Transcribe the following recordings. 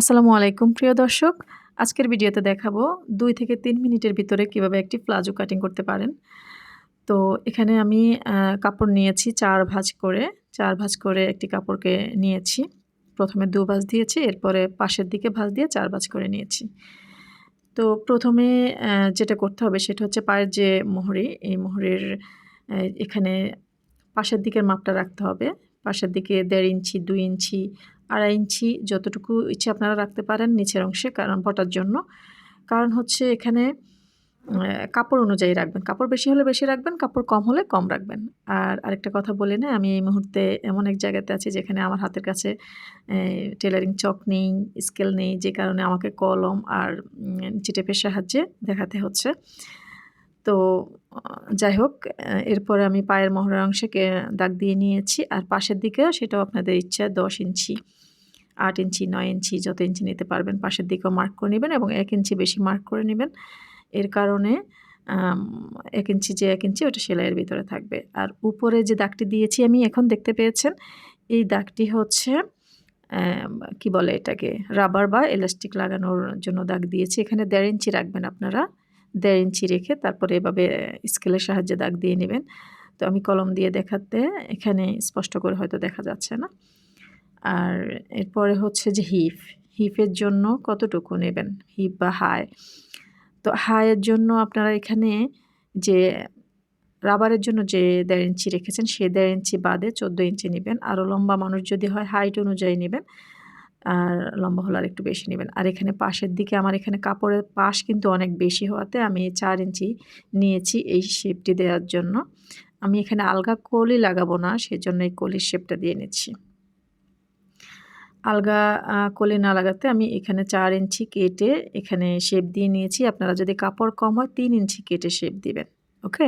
আসসালামু আলাইকুম, প্রিয় দর্শক। আজকের ভিডিওতে দেখাবো দুই থেকে তিন মিনিটের ভিতরে কীভাবে একটি প্লাজো কাটিং করতে পারেন। তো এখানে আমি কাপড় নিয়েছি চার ভাঁজ করে। চার ভাঁজ করে একটি কাপড়কে নিয়েছি। প্রথমে দু ভাঁজ দিয়েছি, এরপরে পাশের দিকে ভাঁজ দিয়ে চার ভাঁজ করে নিয়েছি। তো প্রথমে যেটা করতে হবে সেটা হচ্ছে পায়ের যে মোহরি, এই মোহরের এখানে পাশের দিকের মাপটা রাখতে হবে। পাশের দিকে দেড় ইঞ্চি, দুই ইঞ্চি আড়াই ইঞ্চি যতটুকু ইচ্ছে আপনারা রাখতে পারেন নিচের অংশে, কারণ বটার জন্য। কারণ হচ্ছে এখানে কাপড় অনুযায়ী রাখবেন। কাপড় বেশি হলে বেশি রাখবেন, কাপড় কম হলে কম রাখবেন। আর আরেকটা কথা বলে না আমি এই মুহূর্তে এমন এক জায়গাতে আছি যেখানে আমার হাতের কাছে টেলারিং চক নেই স্কেল নেই, যে কারণে আমাকে কলম আর চিটেপের সাহায্যে দেখাতে হচ্ছে। তো যাই হোক এরপরে আমি পায়ের মহড়ার অংশে দাগ দিয়ে নিয়েছি আর পাশের দিকেও সেটাও আপনাদের ইচ্ছা, দশ ইঞ্চি, আট ইঞ্চি, নয় ইঞ্চি যত ইঞ্চি নিতে পারবেন পাশের দিকেও মার্ক করে নেবেন এবং এক ইঞ্চি বেশি মার্ক করে নেবেন। এর কারণে এক ইঞ্চি যে এক ইঞ্চি ওটা সেলাইয়ের ভিতরে থাকবে। আর উপরে যে দাগটি দিয়েছি আমি এখন দেখতে পেয়েছেন, এই দাগটি হচ্ছে কি বলে এটাকে, রাবার বা এলাস্টিক লাগানোর জন্য দাগ দিয়েছি। এখানে দেড় ইঞ্চি রাখবেন আপনারা। দেড় ইঞ্চি রেখে তারপরে এভাবে স্কেলের সাহায্যে দাগ দিয়ে নেবেন। তো আমি কলম দিয়ে দেখাতে, এখানে স্পষ্ট করে হয়তো দেখা যাচ্ছে না। আর এরপরে হচ্ছে যে হিপ। হিপের জন্য কতটুকু নেবেন? হিপ বা হাই? তো হাইয়ের জন্য আপনারা এখানে যে রাবারের জন্য যে দেড় ইঞ্চি রেখেছেন, সে দেড় ইঞ্চি বাদে চোদ্দ ইঞ্চি নেবেন। আরও লম্বা মানুষ যদি হয়, হাইট অনুযায়ী নেবেন। আর লম্বা হলে আর একটু বেশি নেবেন। আর এখানে পাশের দিকে আমার এখানে কাপড়ের পাশ কিন্তু অনেক বেশি হওয়াতে আমি চার ইঞ্চি নিয়েছি এই শেপটি দেওয়ার জন্য। আমি এখানে আলগা কলি লাগাবো না, সেজন্য এই কলির শেপটা দিয়ে নিচ্ছি। আলগা কলি না লাগাতে আমি এখানে চার ইঞ্চি কেটে এখানে শেপ দিয়ে নিয়েছি। আপনারা যদি কাপড় কম হয় তিন ইঞ্চি কেটে শেপ দিবেন, ওকে?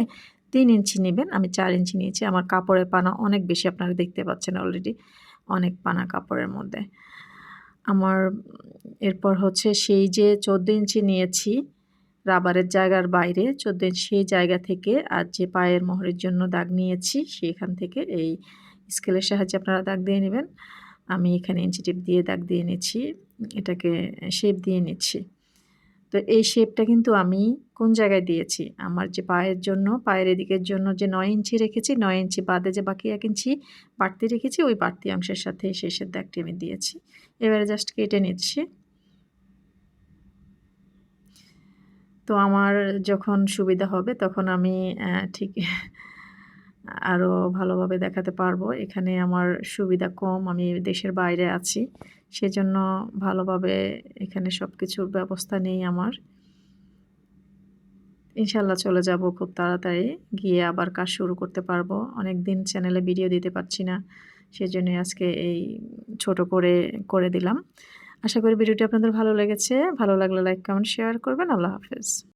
তিন ইঞ্চি নেবেন, আমি চার ইঞ্চি নিয়েছি। আমার কাপড়ের পানা অনেক বেশি, আপনারা দেখতে পাচ্ছেন অলরেডি অনেক পানা কাপড়ের মধ্যে। আমার, এরপর হচ্ছে সেই যে চোদ্দ ইঞ্চি নিয়েছি রাবারের জায়গার বাইরে, চোদ্দ ইঞ্চি সেই জায়গা থেকে আর যে পায়ের মোহরের জন্য দাগ নিয়েছি সেখান থেকে এই স্কেলের সাহায্যে আপনারা দাগ দিয়ে নেবেন। আমি এখানে ইঞ্চি টিপ দিয়ে দাগ দিয়ে নিচ্ছি, এটাকে শেপ দিয়ে নিচ্ছি। তো এই শেপটা কিন্তু আমি কোন জায়গায় দিয়েছি? আমার যে পায়ের জন্য, পায়ের এদিকের জন্য যে নয় ইঞ্চি রেখেছি, নয় ইঞ্চি বাদে যে বাকি এক ইঞ্চি বাড়তি রেখেছি, ওই বাড়তি অংশের সাথে শেষের দাগটি আমি দিয়েছি। এবারে জাস্ট কেটে নিচ্ছি। তো আমার যখন সুবিধা হবে, তখন আমি ঠিক আরও ভালোভাবে দেখাতে পারব। এখানে আমার সুবিধা কম, আমি দেশের বাইরে আছি। সেজন্য ভালোভাবে এখানে সব কিছুর ব্যবস্থা নেই আমার। ইনশাল্লাহ চলে যাব খুব তাড়াতাড়ি। গিয়ে আবার কাজ শুরু করতে পারব। অনেক দিন চ্যানেলে ভিডিও দিতে পারছি না। সেজন্য আজকে এই ছোট করে করে দিলাম। আশা করি ভিডিওটি আপনাদের ভালো লেগেছে। ভালো লাগলে লাইক কমেন্ট শেয়ার করবেন। আল্লাহ হাফেজ।